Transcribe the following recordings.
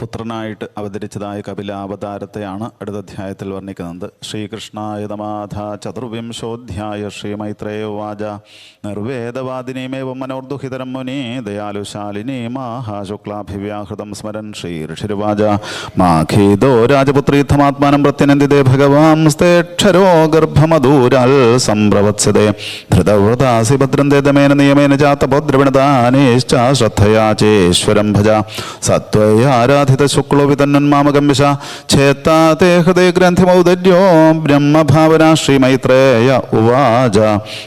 പുത്രനായിട്ട് അവതരിച്ചതായ കപിലാവതാരത്തെയാണ് അടുത്ത അധ്യായത്തിൽ വർണിക്കുന്നത്. ശ്രീകൃഷ്ണായ നമാധ ചതുർവിംശോധ്യായ ശ്രീമൈത്രേയ വാച നിർവേദവാദിനീമേവ മനോർദുഹിതരം മുനി ദയാലുശാലിനി മാഹാശുക്ലാഭിവ്യാഹൃതം സ്മരൻ ശ്രീ ഋഷിരുവാച. മാഖീദോ രാജപുത്രീർത്ഥമാത്മാനം പ്രത്യനന്ദിതേ ഭഗവാംസ്തേക്ഷരോ ഗർഭമദൂരാൽ സംപ്രവത്സതേ. ധൃതവൃതാസി ഭദ്രം തേതമേന നിയമേന ജാതപൗദ്രവിണദാനേശ്ച ശ്രദ്ധയാ ചേശ്വരം ഭജ. സത്വയാരാധിത ശുക്ലോ വിതന്നന്മാമകം വിശ ഗ്രന്ഥമൗദര്യോ തേ ഹൃദയ ഗ്രന്ഥിമൗദര്യോ ബ്രഹ്മഭാവന ശ്രീമൈത്രേയ ഉവാച.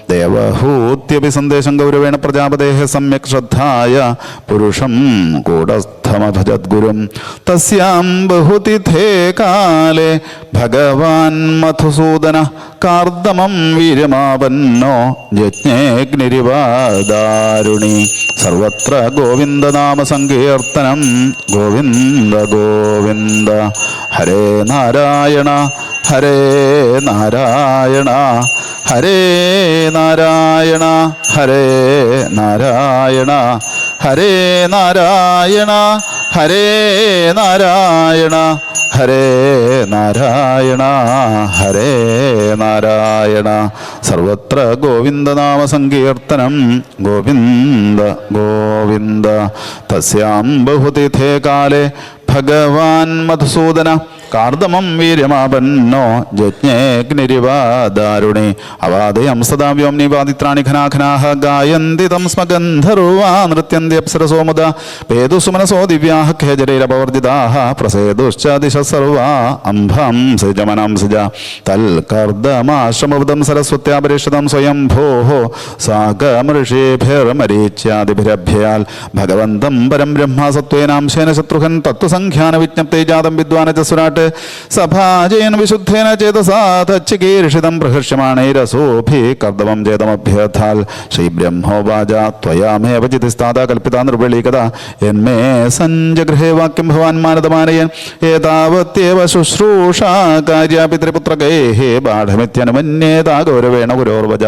ദേവഹൂത്യപി സന്ദേശം ഗൗരവേണ പ്രജാപതേഹ സമ്യക് ശ്രദ്ധായ. പുരുഷം കൂടസ്ഥമഭജദ്ഗുരും. തസ്യാം ബഹുതിഥേ കാലേ ഭഗവാൻ മധുസൂദന കാർദമം വീരമാവന്നോ യജ്ഞേഗ്നിരിവാദാരുണി. സർവത്ര ഗോവിന്ദനാമ സങ്കീർത്തനം ഗോവിന്ദ ഗോവിന്ദ ഗോവിന്ദ. ഹരേ നാരായണ ഹരേ നാരായണ. ഹരേ നാരായണ ഹരേ നാരായണ. ഹരേ നാരായണ ഹരേ നാരായണ ഹരേ നാരായണ ഹരേ നാരായണ. സർവത്ര ഗോവിന്ദനാമ സങ്കീർത്തനം ഗോവിന്ദ ഗോവിന്ദ. തസ്യാം ബഹുതിഥേ കാലേ ഭഗവാൻ മധുസൂദന. കാർദമം വീര്യമാപന്നോ ജജ്ഞേഗ്നിരിവാദാരുണി അവാദയം സദാ വ്യോംനിവാദിത്രാണി ഘനാഘനാഹ ഗായന്തി തം സ്മഗന്ധർവാ നൃത്യന്തി അപ്സരസോമുദ. പേതുസുമനസോ ദിവ്യാഹ ഖേജരൈരപവർജിതാഹ പ്രസേതുശ്ച ദിശ സർവാ അംഭം സൃജമനം തൽ തൽകർദമാശ്രമവൃതം സരസ്വത്യാപരിഷതം സ്വയം ഭോः സാഗമഋഷേഭിർമരീച്യാദിഭിരഭ്യാൽ ഭഗവന്തം പരം ബ്രഹ്മ സത്വേനാംശേന ശത്രുഘൻ തത്വസംഖ്യാന വിജ്ഞപ്തേ ജാതം വിദ്വാനജസുരാട്ട് സഭാജയൻ വിശുദ്ധേന ചേതസാ തച്ചികീർഷിതം പ്രഹർഷ്യമാണൈരസോഭി കർദമം ചേതമഭ്യഥാൽ ശ്രീബ്രഹ്മോവാച ത്വയാമേവ ചിതിസ്ഥാത കൽപ്പിത നിർവളീകത എന്മേ സഞ്ജഗൃഹേ വാക്യം ഭവാൻ മാനതമാനയൻ ഏതാവത്യേവ ശുശ്രൂഷ കാര്യാപിതൃപുത്രകേः ബാഢമിത്യനുമന്യേതാ ഗൗരവേണ ഗുരോർവജ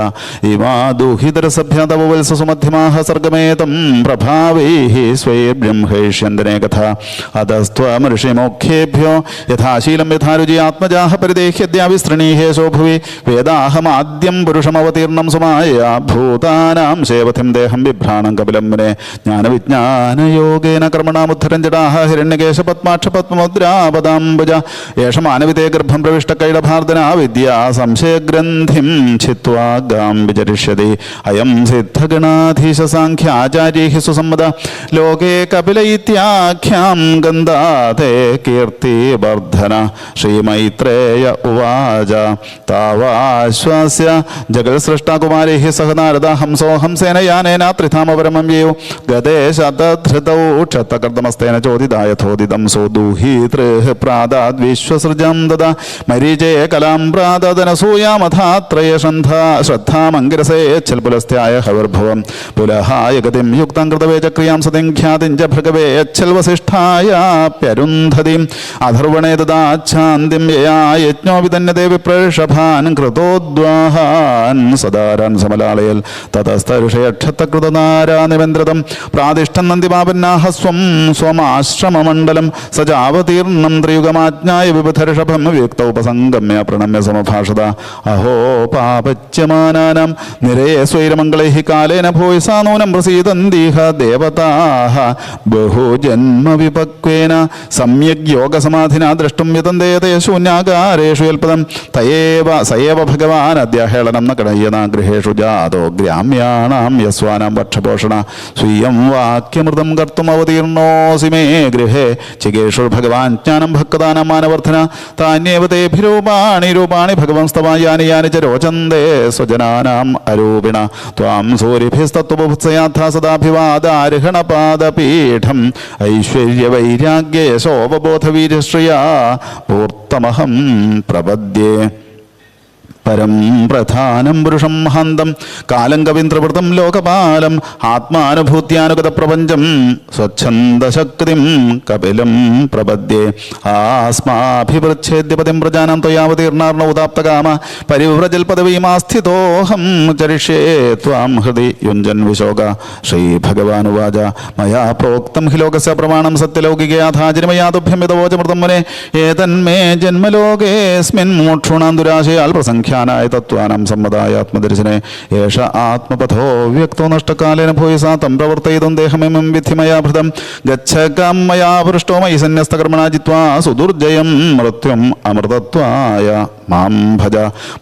ഇമാ ദുഹിതരസഭ്യ തവ വത്സസുമധ്യമാഹ സർഗമേതം പ്രഭാവൈः സ്വൈർബ്രഹ്മേഷ്യന്തനെ കഥ അതസ്ത്വമഋഷിമോഖ്യേഭ്യോ യഥാശീലം യഥാരുചി ആത്മജാഹ പരിദേഹ്യദ്യാവിസ്തൃണീഹേശോ ഭുവി വേദാഹമാദ്യം പുരുഷമവതീർണം സുമായ ഭൂതാനാം ശേവഥിം ദേഹം വിഭ്രാണം കപിലം മുനെ ജ്ഞാനവിജ്ഞാനയോഗേന കർമ്മണാമുദ്ധരം ജടാഹ ഹിരണ്യകേശ പത്മാക്ഷ പത്മമുദ്രാപദാംബുജ യേഷ മാനവിതേ ഗർഭം പ്രവിഷ്ട കൈളഭാർദന വിദ്യാ സംശയഗ്രന്ഥിം ഛിത്വാ ഗാം വിചരിഷ്യതി. അയം സിദ്ധഗണാധീശ സാഖ്യാചാര്യൈ സുസമ്മത. ലോകേ കപില ഇത്യാഖ്യാം ഗന്ധാതേ കീർത്തിവർദ്ധന ശ്രീമൈത്രേയ ഉവാച. താവാശ്വാസ്യ. ജഗത്സൃഷ്ടാകുമാരൈ സഹ നാരദ ഹംസോ ഹംസേന യാനേന ത്രിധാമപരമം യേയോ. ഗതേ ശതധൃതൗ ക്ഷത്തകർദമസ്തേന ചോദിതായഥോദിതം സോ ദൂഹീതൃഹ് പ്രാദാദ് വിശ്വസൃജം ദദ. മരീചേ കലാം പ്രാദനസൂയാമഥാത്രയ ശ്രദ്ധ ശ്രദ്ധാമങ്കിരസേ യച്ഛൽപുലസ്ത്യായ ഹവർഭവം. പുലഹായ ഗതിം യുക്തം കൃതവേചക്രിയാം സതിം ഖ്യാതിം ച ഭൃഗവേ യച്ഛൽവസിഷ്ഠായാപ്യരുന്ധതിം അധർവണേ ദദാച്ഛാന്തിം യയാ യജ്ഞോ വിതന്യതേ വിപ്രേഷഭാൻ കൃതോദ്വാഹാൻ സദാരാൻ സമലാളയൽ തതസ്തരുഷയക്ഷത്തകൃതനാരാനിമന്ത്രതം പ്രാതിഷ്ഠം നന്ദിമാപന്നാഹ സ്വം സ്വമാശ്രമമണ്ഡലം സജാവതീർണം ത്രിയുഗമാജ്ഞായ വിബുധർഷഭം വ്യക്തോപസംഗമ്യ പ്രണമ്യ സമഭാഷത. അഹോ പാപച്യമാനാനാം നിരയെ സ്വൈരമംഗളൈ കാലേന ഭൂയസാ സാനൂനം പ്രസീദന്തീഹ ദേവതാഹ ബഹുജന്മവിപക്വേന. സമ്യഗ് യോഗസമാധിന ദ്രഷ്ടും വിതന്തേതേ ശൂന്യാകാരേഷു യൽപദം തയേവ സയേവ ഭഗവാൻ അദ്യഹേളനം ന കടയ്യന ഗൃഹേഷു ജാതോ ഗ്രാമ്യാണാം യസ്വാനാം ഭക്ഷപോഷണ സ്വീയം വാക്യമൃതം കർത്തും അവതീർണോസി മേ ഗൃഹേ. ചികേഷു ഭഗവാൻ ജ്ഞാനം ഭക്തദാനം മാനവർദ്ധന. താന്യേവ തേഭിരൂപാണി രൂപാണി ഭഗവൻ സ്തവായാനി യാനി ച രോചന്തേ സ്വജനാനാം അരൂപിണ. ത്വാം സൂര്യഭിസ്തത്വബുത്സയാഥാ സദാഭിവാദാർഹണപാദപീഠം ഐശ്വര്യവൈരാഗ്യ യശോപബോധവീരശ്രിയാ పూర్తమహం ప్రబద్ధే പരം പ്രധാനം പുരുഷം ഹന്തം കാലം കവീന്ദ്രവൃതം ലോകപാലം. ആത്മാനുഭൂത്യാനുഗത പ്രപഞ്ചം. സ്വച്ഛന്ദശക്തിം കപിലം പ്രപദ്യേ. ആസ്മാഭിവൃച്ഛേദ്യപതിം പ്രജാനം ത്വയാവതീർണാർണ ഉദാപ്തകാമ. പരിവ്രജൽ പദവീമാസ്ഥിതോഹം ചരിഷ്യേ ത്വാം ഹൃദി യുഞ്ജൻ വിശോക. ശ്രീഭഗവാനുവാച. മയാ പ്രോക്തം ഹി ലോകസ്യ പ്രമാണം സത്യലൗകികയാധാചിരമയാതുഭ്യം യഥവോചമൃതം മുനെ. ഏതന്മേ ജന്മലോകേസ്മിൻ മോക്ഷുണാം ദുരാശയാൽ പ്രസംഖ്യാനായ തത്വാനം സമ്മതായ ആത്മദർശനെ. ഏഷ ആത്മപഥോ വ്യക്തോ നഷ്ടകാലേന ഭൂയസാ തം പ്രവർത്തയിതും ദേഹമിമം വിധിമയാഭൃതം. ഗച്ഛകം മയാ പൃഷ്ടോ മയി സന്യസ്തകർമ്മണാ സുദുർജയം മൃത്യും അമൃതത്വായ മാം ഭജ.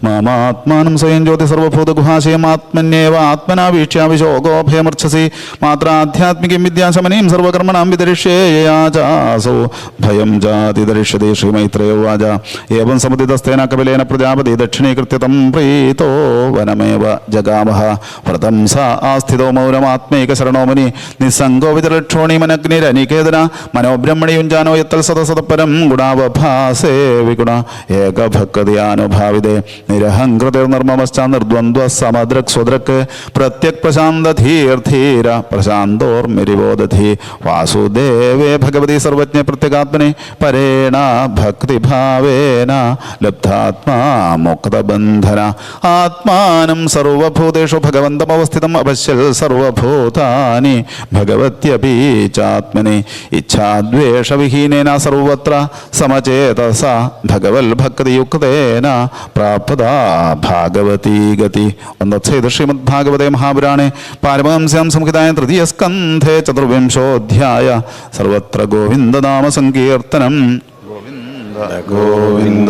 മാമാത്മാനം സ്വയം ജ്യോതി സർവഭൂതഗുഹാശയം ആത്മന്യേവ ആത്മനാ വീക്ഷ്യാവിശോകോഭയമർച്ഛസി മാത്രാധ്യാത്മികം വിദ്യാശമനീം സർവകർമ്മണാം വിദരിഷ്യേയാചാസോ ഭയം ജാതി ദരിഷ്യതേ ശ്രീമൈത്രയോ വാച ഏവം സമുദിതസ്തേന കപിലേന പ്രജാപതി ദക്ഷിണീകൃത്യ തം പ്രീതോ വനമേവ ജഗാമഹ. വ്രതം സ ആസ്ഥിതോ മൗനമാത്മൈക ശരണോ മുനി നിസ്സംഗോ വിതലക്ഷോണി മനഗ്നിരനികേതന. മനോബ്രഹ്മണി യുഞ്ജാനോ യത്തൽ സദസദപരം ഗുണാവഭാസേ വിഗുണ. ഏകഭക്തിയാനുഭാവിതേ. നിരഹങ്കൃതിർനിർമ്മമശ്ച നിർദ്വന്ദ്വ സമദ്രക് സ്വദ്രക്. പ്രത്യക് പ്രശാന്ത ധീർധീര പ്രശാന്തോർമിരിവോദധി വാസുദേവേ ഭഗവതി സർവജ്ഞ പ്രത്യേകാത്മനെ. പരേണ ഭക്തിഭാവേന ലബ്ധാത്മാ മുക്തബന്ധന ആത്മാനം സർവഭൂതേഷു ഭഗവന്തമവസ്ഥിതം അപശ്യൽ സർവഭൂതാനി ഭഗവത്യപി ചാത്മനി. ഇച്ഛാദ്വേഷവിഹീനേന സർവത്ര സമചേതസ ഭഗവൽ ഭക്തിയുക്തേന പ്രാപ്ത ഭാഗവതീ ഗതി. ഒന്നത്സേത് ശ്രീമദ് ഭാഗവതേ മഹാപുരാണേ. പാരമഹംസ്യാം സംഹിതായ തൃതീയ സ്കന്ധേ ചതുർവിംശോധ്യായ. സർവത്ര ഗോവിന്ദനാമ സങ്കീർത്തനം. ഗോവിന്ദ ഗോവിന്ദ